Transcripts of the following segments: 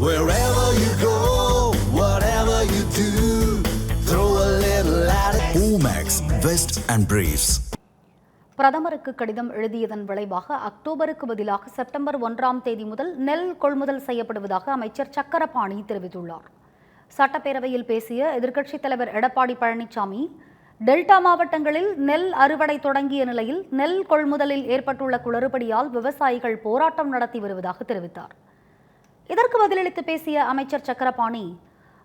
Wherever you go, whatever you do, throw a little at it. Omax, Vest and Briefs. பிரதமருக்கு கடிதம் எழுதியதன் விளைவாக அக்டோபருக்கு பதிலாக September ஒன்றாம் தேதி முதல் நெல் கொள்முதல் செய்யப்படுவதாக அமைச்சர் சக்கரபாணி தெரிவித்துள்ளார் சட்டப்பேரவையில் பேசிய எதிர்க்கட்சித் தலைவர் எடப்பாடி பழனிசாமி டெல்டா மாவட்டங்களில் நெல் அறுவடை தொடங்கிய நிலையில் நெல் கொள்முதலில் ஏற்பட்டுள்ள குளறுபடியால் விவசாயிகள் போராட்டம் நடத்தி வருவதாக தெரிவித்தார் இதற்கு பதிலளித்து பேசிய அமைச்சர் சக்கரபாணி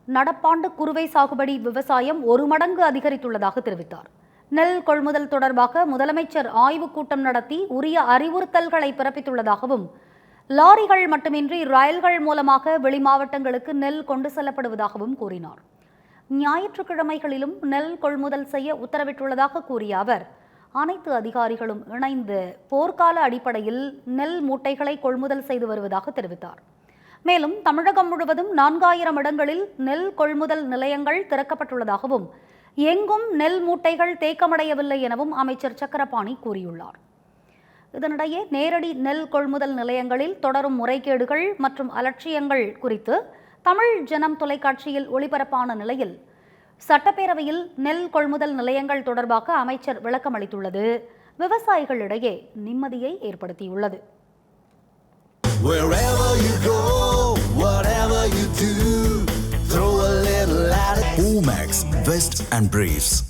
நடப்பாண்டு குறுவை சாகுபடி விவசாயம் ஒரு மடங்கு அதிகரித்துள்ளதாக தெரிவித்தார். நெல் கொள்முதல் தொடர்பாக முதலமைச்சர் ஆய்வுக் கூட்டம் நடத்தி உரிய அறிவுறுத்தல்களை பிறப்பித்துள்ளதாகவும் லாரிகள் மட்டுமின்றி ரயில்கள் மூலமாக வெளி மாவட்டங்களுக்கு நெல் கொண்டு செல்லப்படுவதாகவும் கூறினார். ஞாயிற்றுக்கிழமைகளிலும் நெல் கொள்முதல் செய்ய உத்தரவிட்டுள்ளதாக கூறிய அவர் அனைத்து அதிகாரிகளும் இணைந்து போர்க்கால அடிப்படையில் நெல் மூட்டைகளை கொள்முதல் செய்து வருவதாக தெரிவித்தார். மேலும் தமிழகம் முழுவதும் நான்காயிரம் இடங்களில் நெல் கொள்முதல் நிலையங்கள் திறக்கப்பட்டுள்ளதாகவும் எங்கும் நெல் மூட்டைகள் தேக்கமடையவில்லை எனவும் அமைச்சர் சக்கரபாணி கூறியுள்ளார். இதனிடையே நேரடி நெல் கொள்முதல் நிலையங்களில் தொடரும் முறைகேடுகள் மற்றும் அலட்சியங்கள் குறித்து தமிழ் ஜனம் தொலைக்காட்சியில் ஒளிபரப்பான நிலையில் சட்டப்பேரவையில் நெல் கொள்முதல் நிலையங்கள் தொடர்பாக அமைச்சர் விளக்கம் அளித்துள்ளது விவசாயிகளிடையே நிம்மதியை ஏற்படுத்தியுள்ளது. bags, vest and briefs.